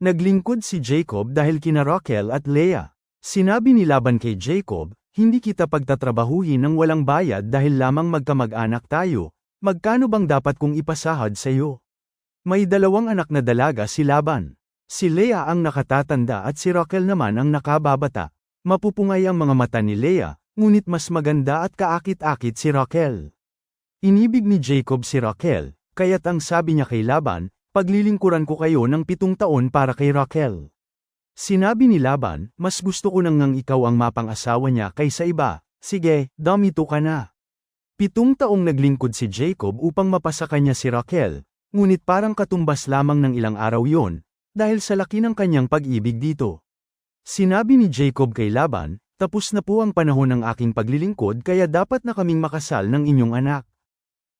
Naglingkod si Jacob dahil kina Raquel at Leah. Sinabi ni Laban kay Jacob, hindi kita pagtatrabahuhin ng walang bayad dahil lamang magkamag-anak tayo, magkano bang dapat kong ipasahad sa iyo? May dalawang anak na dalaga si Laban. Si Leah ang nakatatanda at si Raquel naman ang nakababata. Mapupungay ang mga mata ni Leah, ngunit mas maganda at kaakit-akit si Raquel. Inibig ni Jacob si Raquel, kaya't ang sabi niya kay Laban, paglilingkuran ko kayo ng pitong taon para kay Raquel. Sinabi ni Laban, mas gusto ko nang ngang ikaw ang mapang-asawa niya kaysa iba, sige, damito ka na. Pitong taong naglingkod si Jacob upang mapasa kanya si Raquel, ngunit parang katumbas lamang ng ilang araw yon, dahil sa laki ng kanyang pag-ibig dito. Sinabi ni Jacob kay Laban, tapos na po ang panahon ng aking paglilingkod kaya dapat na kaming makasal ng inyong anak.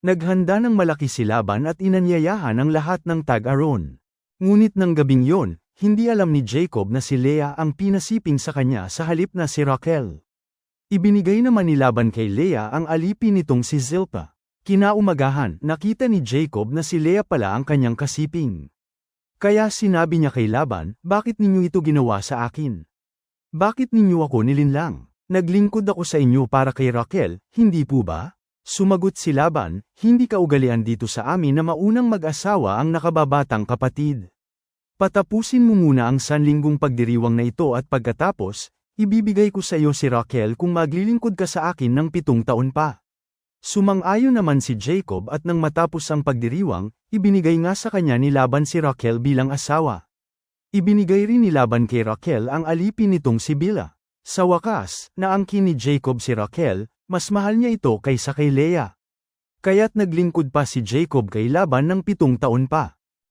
Naghanda ng malaki si Laban at inanyayahan ang lahat ng tag-aron. Ngunit ng gabing yon, hindi alam ni Jacob na si Leah ang pinasiping sa kanya sa halip na si Raquel. Ibinigay naman ni Laban kay Leah ang alipin nitong si Zilpa. Kinaumagahan, nakita ni Jacob na si Leah pala ang kanyang kasiping. Kaya sinabi niya kay Laban, bakit ninyo ito ginawa sa akin? Bakit ninyo ako nilinlang? Naglingkod ako sa inyo para kay Raquel, hindi po ba? Sumagot si Laban, hindi kaugalian dito sa amin na maunang mag-asawa ang nakababatang kapatid. Patapusin mo muna ang sanlinggong pagdiriwang na ito at pagkatapos, ibibigay ko sa iyo si Raquel kung maglilingkod ka sa akin ng pitong taon pa. Sumang-ayon naman si Jacob at nang matapos ang pagdiriwang, ibinigay nga sa kanya ni Laban si Raquel bilang asawa. Ibinigay rin ni Laban kay Raquel ang alipin nitong si Bila. Sa wakas, naangkin ni Jacob si Raquel, mas mahal niya ito kaysa kay Leah. Kaya't naglingkod pa si Jacob kay Laban ng pitong taon pa.